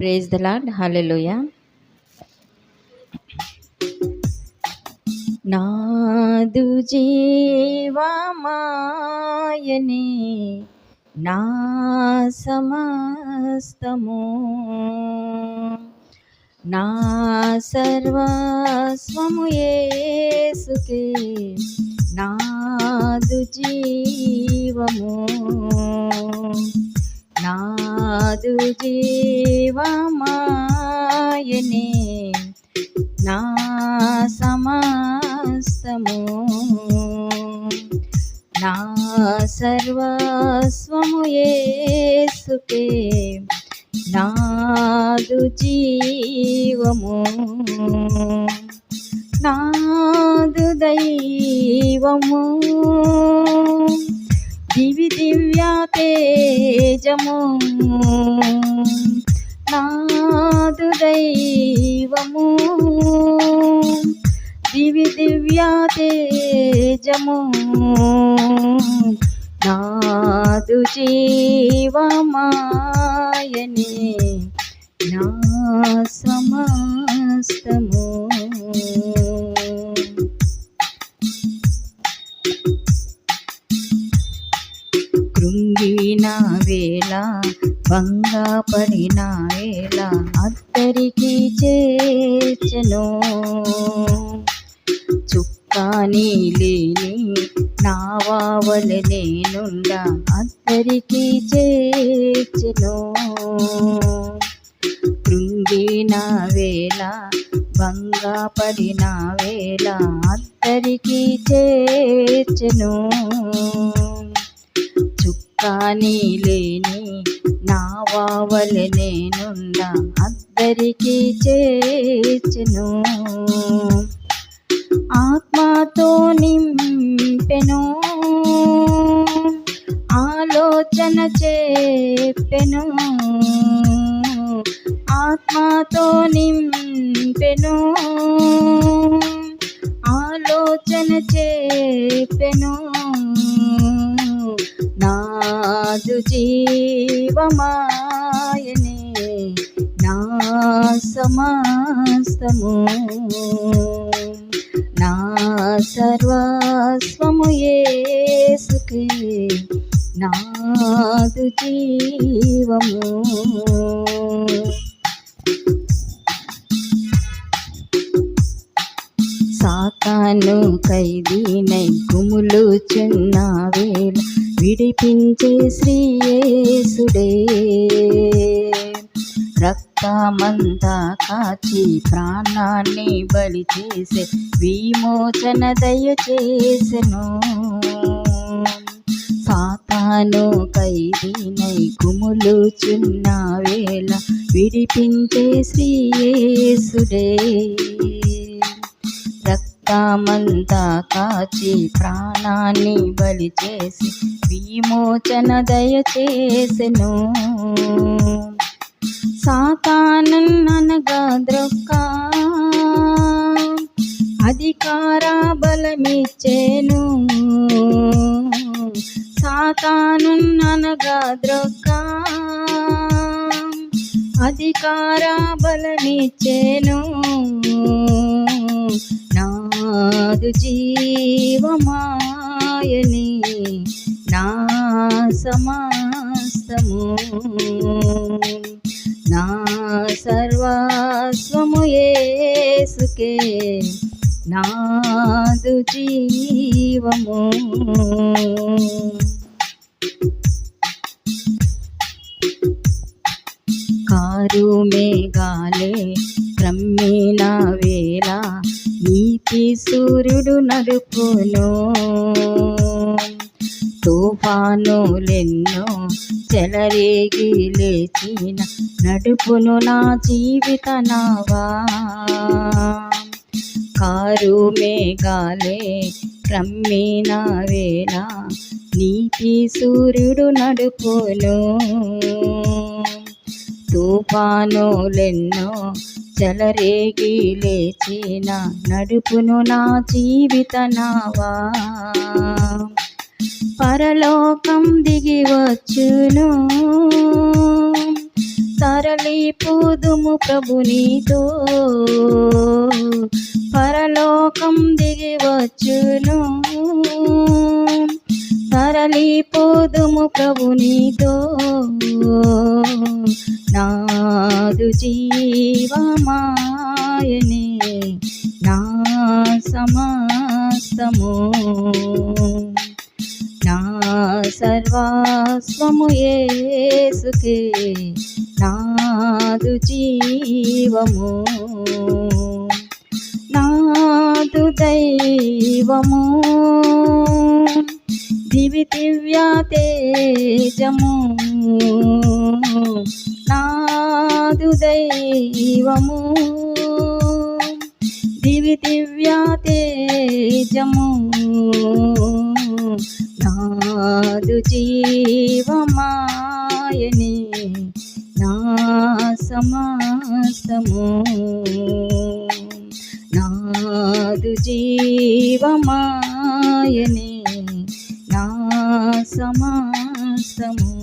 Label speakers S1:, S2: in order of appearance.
S1: Praise the lord hallelujah నాదు జీవమాయనే నా సమస్తము. నా సర్వస్వము ఏసుకే నాదు జీవము. నాదు జీవమాయనే. నా సమస్తము నా సర్వస్వము ఏసుకే. నాదు జీవము నాదు దైవము దివి దివ్య తేజము నాదు దైవము. దివి దివ్య తేజము నాదు జీవమాయనే నా సమస్తము. భంగా పడిన ఎలా అద్దరికి చేర్చను చుక్కాని లేని నావావల నేనుండ అద్దరికి చేర్చను. కృంగిన వేళ భంగా పడిన వేళ అద్దరికి చేర్చను. చుక్కాని లేని కావలి నేనున్న నేనుండ అద్దరికి చేర్చను. ఆత్మతో నింపెను. ఆలోచన చెప్పెను. ఆత్మతో నింపెను. ఆలోచన చెప్పెను. నాదు జీవమాయనే నా సమస్తము. నా సర్వస్వము ఏసుకే నాదు జీవము. సాతాను ఖైదీనై గుములుచున్న వేళ విడిపించే శ్రీయేసుడే. రక్తమంతా కాచి ప్రాణాన్ని బలి చేసే విమోచన దయచేసెను సాతాను ఖైదీనై గుములుచున్న వేళ విడిపించే శ్రీయేసుడే. రక్తమంతా కాచి ప్రాణాన్ని బలి చేసి విమోచన దయచేసెను సాతానన్ననగా ద్రొక్క అధికార బలమిచ్చేను. సాతానున్ననగా ద్రొక్క అధికార బలమిచ్చేను. కాదు జీవమాయని నా సమస్తము. నా సర్వస్వము ఏసుకే నాదు జీవము. కారు మేఘాలే క్రమ్మిన వేళ ఈ సూర్యుడు నడుపును. తుఫానులెన్నో చెలరేగి లేచిన నడుపును నా జీవిత నావా. కారు మేఘాలే క్రమ్మిన వేళ నీతి సూర్యుడు నడుపును. తుఫానులెన్నో జలరేగి లేచిన నడుపును నా జీవిత నావా. పరలోకం దిగి వచ్చును. తరలి పూదుము ప్రభునితో పరలోకం దిగి వచ్చును. తరలి పోదుము ప్రభునితో నాదు జీవమాయనే నా సమస్తము. నా సర్వాస్వము ఏసుకే నాదు జీవము. నాదు దైవము. దివి దివ్యా తేజము. దైవము దివి దివ్యా తేజము. నాదు జీవమాయని నా సమాసము నాదు జీవమాయని నా సమాసము